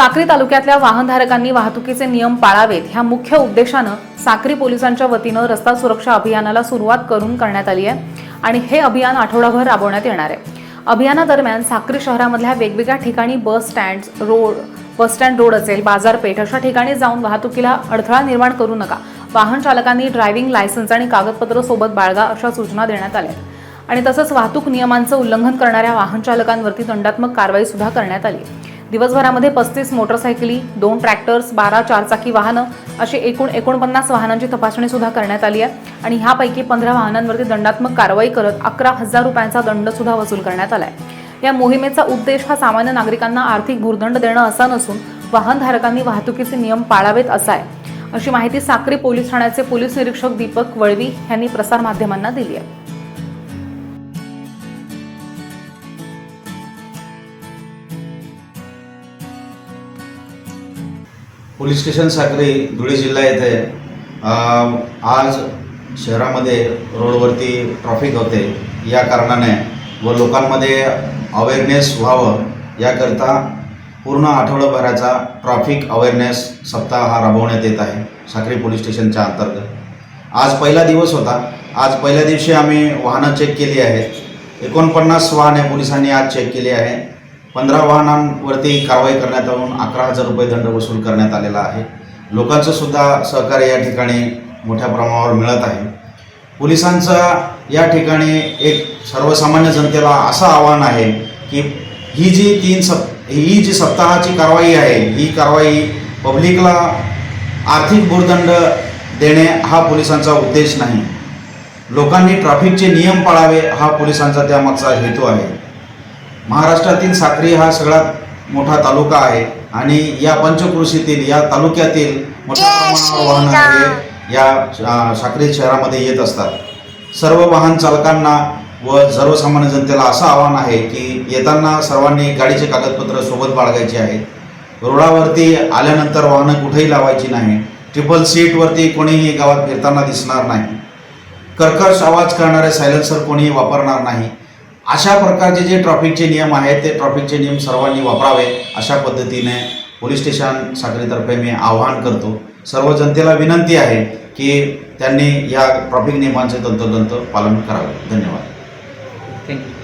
साक्री तालुक्यातल्या वाहनधारकांनी वाहतुकीचे नियम पाळावेत. ह्या मुख्य उद्देशानं साक्री पोलिसांच्या वतीनं रस्ता सुरक्षा अभियानाला सुरुवात करून करण्यात आली आहे आणि हे अभियान आठवडाभर राबवण्यात येणार आहे. अभियानादरम्यान साक्री शहरामधल्या वेगवेगळ्या ठिकाणी bus stand road bus stand road असेल बाजारपेठ अशा ठिकाणी जाऊन वाहतुकीला अडथळा निर्माण करू नका. वाहन चालकांनी ड्रायव्हिंग लायसन्स आणि कागदपत्र सोबत बाळगा अशा सूचना देण्यात आल्या आणि तसंच वाहतूक नियमांचं उल्लंघन करणाऱ्या वाहन चालकांवरती दंडात्मक कारवाई सुद्धा करण्यात आली दिवसभरामध्ये पस्तीस मोटरसायकली दोन ट्रॅक्टर्स बारा चारचाकी वाहनं अशी एकूण एकोणपन्नास वाहनांची तपासणी सुद्धा करण्यात आली आहे. आणि ह्यापैकी पंधरा वाहनांवरती दंडात्मक कारवाई करत अकरा हजार रुपयांचा दंड सुद्धा वसूल करण्यात आलाय. या मोहिमेचा उद्देश हा सामान्य नागरिकांना आर्थिक भूर्दंड देणं असा नसून वाहनधारकांनी वाहतुकीचे नियम पाळावेत असा आहे. अशी माहिती साक्री पोलीस ठाण्याचे पोलीस निरीक्षक दीपक वळवी यांनी प्रसारमाध्यमांना दिली आहे. पोलीस स्टेशन साक्री धुळे जिल्हा येथे आज शहरामध्ये रोडवरती ट्रॉफिक होते. या कारणाने व लोकांमध्ये अवेअरनेस व्हावं याकरता पूर्ण आठवडाभराचा ट्रॉफिक अवेअरनेस सप्ताह हा राबवण्यात येत आहे साखरी पोलीस स्टेशनच्या अंतर्गत. आज पहिला दिवस होता. आज पहिल्या दिवशी आम्ही वाहनं चेक केली आहेत. एकोणपन्नास वाहने पोलिसांनी आज चेक केली आहे पंधरा वाहनांवरती कारवाई करण्यात येऊन अकरा हजार रुपये दंड वसूल करण्यात आलेला आहे. लोकांचं सुद्धा सहकार्य या ठिकाणी मोठ्या प्रमाणावर मिळत आहे. पोलिसांचा या ठिकाणी एक सर्वसामान्य जनतेला असं आव्हान आहे की ही जी तीन सप ही जी सप्ताहाची कारवाई आहे ही कारवाई पब्लिकला आर्थिक भूर्दंड देणे हा पोलिसांचा उद्देश नाही. लोकांनी ट्रॅफिकचे नियम पाळावे हा पोलिसांचा त्यामागचा हेतू आहे. महाराष्ट्रातील साक्री हा सगळ्यात मोठा तालुका आहे आणि या पंचकृषीतील या तालुक्यातील मोठ्या प्रमाणावर वाहनं हे या साक्री शहरामध्ये येत असतात. सर्व वाहन चालकांना व सर्वसामान्य जनतेला असं आव्हान आहे की येताना सर्वांनी गाडीचे कागदपत्र सोबत बाळगायचे आहेत रोडावरती आल्यानंतर वाहनं कुठेही लावायची नाही. ट्रिपल सीटवरती कोणीही गावात फिरताना दिसणार नाही. कर्कश आवाज करणारे सायलेन्सर कोणीही वापरणार नाही. अशा प्रकारचे जे ट्रॉफिकचे नियम आहेत ते ट्रॉफिकचे नियम सर्वांनी वापरावे अशा पद्धतीने पोलीस स्टेशन साखरेतर्फे मी आवाहन करतो. सर्व जनतेला विनंती आहे की त्यांनी या ट्रॉफिक नियमांचे तंतोतंत पालन करावे. धन्यवाद. थँक्यू